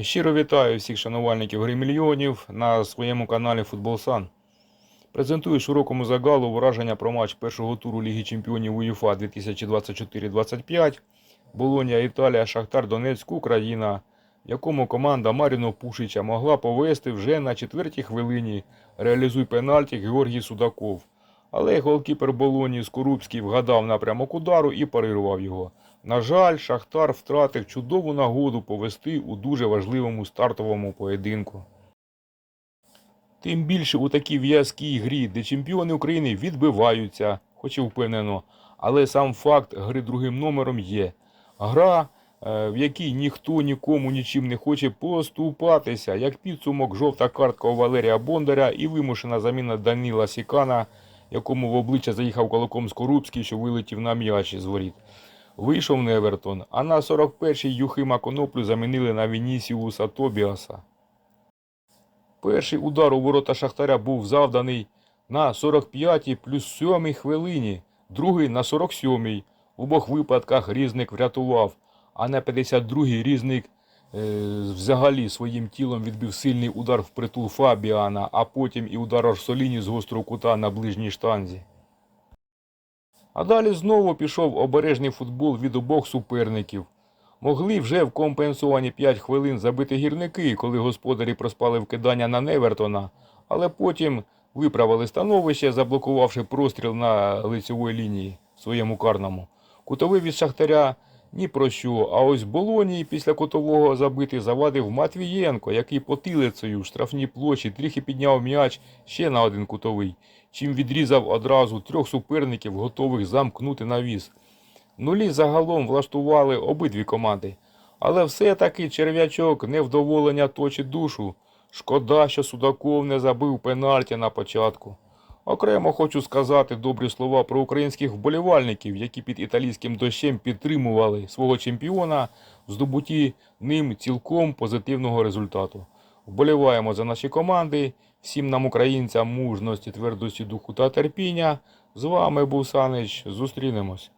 Щиро вітаю всіх шанувальників гри мільйонів на своєму каналі Футбол Сан. Презентую широкому загалу враження про матч першого туру Ліги Чемпіонів УЄФА 2024-25 Болонія, Італія, Шахтар Донецьк, Україна, в якому команда Маріно Пушича могла повести вже на четвертій хвилині реалізуй пенальті Георгій Судаков. Але голкіпер Болонії Скорубський вгадав напрямок удару і парирував його. На жаль, Шахтар втратив чудову нагоду повести у дуже важливому стартовому поєдинку. Тим більше у такій в'язкій грі, де чемпіони України відбиваються, хоч і впевнено, але сам факт гри другим номером є. Гра, е, в якій ніхто нікому нічим не хоче поступатися, як підсумок жовта картка у Валерія Бондаря і вимушена заміна Даніла Сікана, якому в обличчя заїхав кулаком Скорубський, що вилетів на м'яч із воріт. Вийшов Невертон, а на 41-й Юхима Коноплю замінили на Вінісіуса Тобіаса. Перший удар у ворота Шахтаря був завданий на 45-й плюс 7 хвилині, другий на 47-й. В обох випадках Різник врятував, а на 52-й Різник е, взагалі своїм тілом відбив сильний удар в притул Фабіана, а потім і удар Арсоліні з гострого кута на ближній штанзі. А далі знову пішов обережний футбол від обох суперників. Могли вже в компенсовані 5 хвилин забити гірники, коли господарі проспали вкидання на Невертона, але потім виправили становище, заблокувавши простріл на лицевій лінії в своєму карному. Кутовий від Шахтаря ні про що, а ось Болонії після кутового забити завадив Матвієнко, який потилицею в штрафній площі трохи підняв м'яч ще на один кутовий, чим відрізав одразу трьох суперників, готових замкнути навіс. Нулі загалом влаштували обидві команди. Але все-таки черв'ячок невдоволення точить душу. Шкода, що Судаков не забив пенальті на початку. Окремо хочу сказати добрі слова про українських вболівальників, які під італійським дощем підтримували свого чемпіона в здобутті ним цілком позитивного результату. Вболіваємо за наші команди. Всім нам, українцям, мужності, твердості духу та терпіння. З вами був Санич. Зустрінемось.